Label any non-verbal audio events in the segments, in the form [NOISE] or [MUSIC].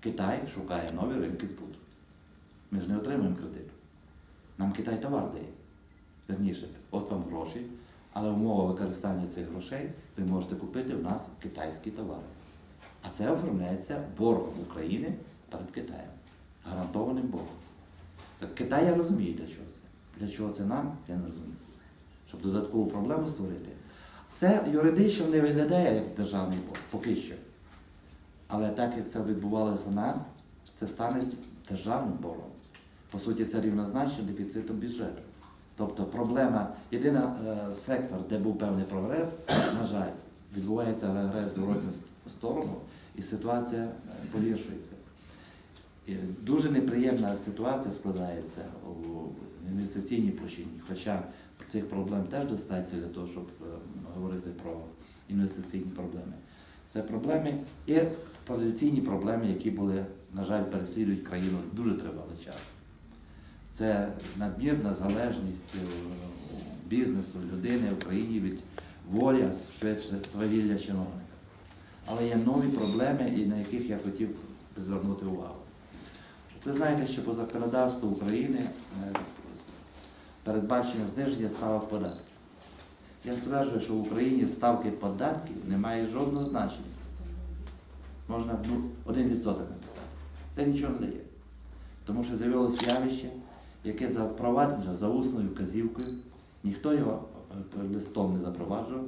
Китай шукає нові ринки збуту. Ми ж не отримуємо кредиту. Нам Китай товар дає. Верніше, от вам гроші, але умова використання цих грошей ви можете купити в нас китайські товари. А це оформляється боргом України перед Китаєм. Гарантованим боргом. Так Китай я розумію, для чого це. Для чого це нам, я не розумію. Щоб додаткову проблему створити. Це юридично не виглядає як державний борг, поки що. Але так як це відбувалося у нас, це стане державним боргом. По суті, це рівнозначно дефіцитом бюджету. Тобто проблема, єдиний е, сектор, де був певний прогрес, [COUGHS] на жаль, відбувається регрес в зворотну сторону, і ситуація е, погіршується. І Дуже неприємна ситуація складається у інвестиційній площині, хоча цих проблем теж достатньо для того, щоб е, говорити про інвестиційні проблеми. Це проблеми і традиційні проблеми, які були, на жаль, переслідують країну дуже тривалий час. Це надмірна залежність е, бізнесу, людини в країні від волі, а швидше свавілля чиновника. Але є нові проблеми, і на яких я хотів би звернути увагу. Ви знаєте, що по законодавству України е, передбачено зниження ставок податків. Я стверджую, що в Україні ставки податків не мають жодного значення. Можна ну, 1% написати. Це нічого не дає. Тому що з'явилось явище, яке запроваджено за усною вказівкою, ніхто його е, листом не запроваджував.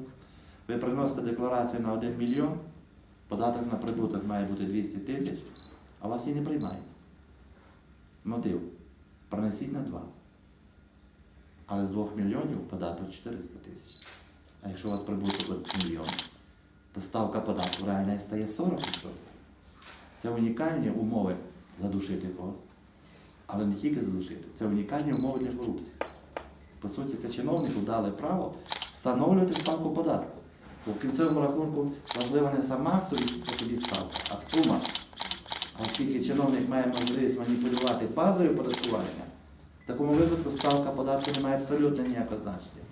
Ви приносите декларацію на 1 мільйон, податок на прибуток має бути 200 тисяч, а вас її не приймають. Мотив. Принесіть на 2. Але з 2 мільйонів податок 400 тисяч. А якщо у вас прибуток мільйон, то ставка податку реальна стає 40%. Це унікальні умови задушити когось. Але не тільки задушити, це унікальні умови для корупції. По суті, це чиновнику дали право встановлювати ставку податку. Бо в кінцевому рахунку важлива не сама собі, собі ставка, а сума. Оскільки чиновник має можливість маніпулювати базою податкування, в такому випадку ставка податку не має абсолютно ніякого значення.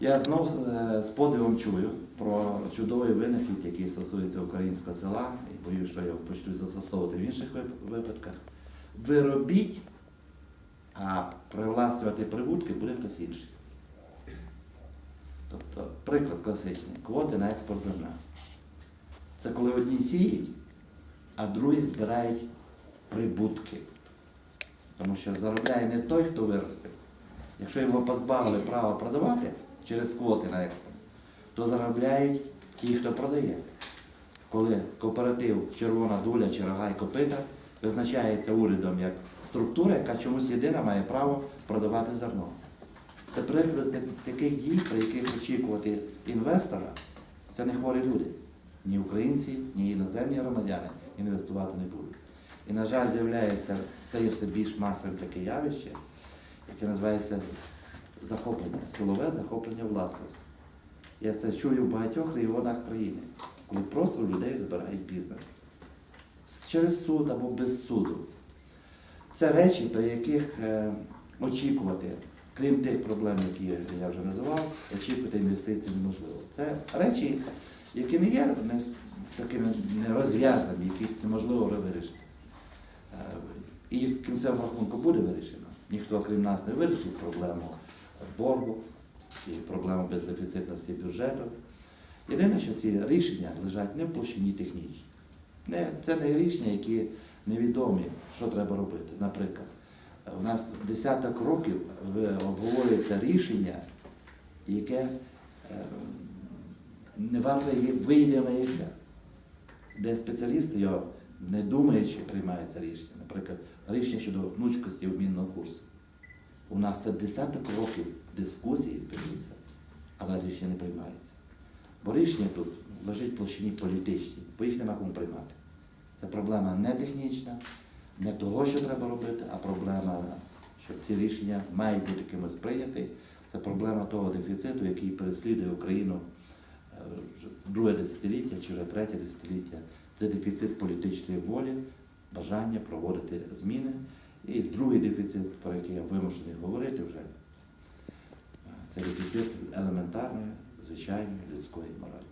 Я знов е, з подивом чую про чудовий винахід, який стосується українського села, і боюсь, що його почнуть застосовувати в інших випадках. Ви робіть, а привласнювати прибутки буде хтось інший. Тобто, приклад класичний квоти на експорт зерна. Це коли одні сіють, а другі збирають прибутки. Тому що заробляє не той, хто виростив. Якщо його позбавили права продавати через квоти на експорт, то заробляють ті, хто продає. Коли кооператив Червона дуля чи рога і копита визначається урядом як структура, яка чомусь єдина має право продавати зерно. Це приклад таких дій, при яких очікувати інвестора, це не хворі люди. Ні українці, ні іноземні громадяни інвестувати не будуть. І, на жаль, з'являється, стає все більш масовим таке явище, яке називається захоплення, силове захоплення власності. Я це чую в багатьох регіонах країни, коли просто людей забирають бізнес. Через суд або без суду. Це речі, при яких е, очікувати, крім тих проблем, які я вже називав, очікувати інвестицій неможливо. Це речі, які не є такими нерозв'язаними, яких неможливо вирішити. І в кінцевому рахунку буде вирішено. Ніхто, крім нас, не вирішить проблему боргу і проблему бездефіцитності бюджету. Єдине, що ці рішення лежать не в площині технічній. Не, це не рішення, які невідомі, що треба робити. Наприклад, у нас десяток років обговорюється рішення, яке е, не варто вийде де спеціалісти його не думаючи приймають це рішення. Наприклад, рішення щодо гнучкості обмінного курсу. У нас це десяток років дискусії ведуться, але рішення не приймається. Бо рішення тут лежить в площині політичній, бо їх нема кому приймати. Це проблема не технічна, не того, що треба робити, а проблема, що ці рішення мають бути кимось прийняті. Це проблема того дефіциту, який переслідує Україну друге десятиліття чи вже третє десятиліття. Це дефіцит політичної волі, бажання проводити зміни. І другий дефіцит, про який я вимушений говорити вже, це дефіцит елементарної, звичайної людської моралі.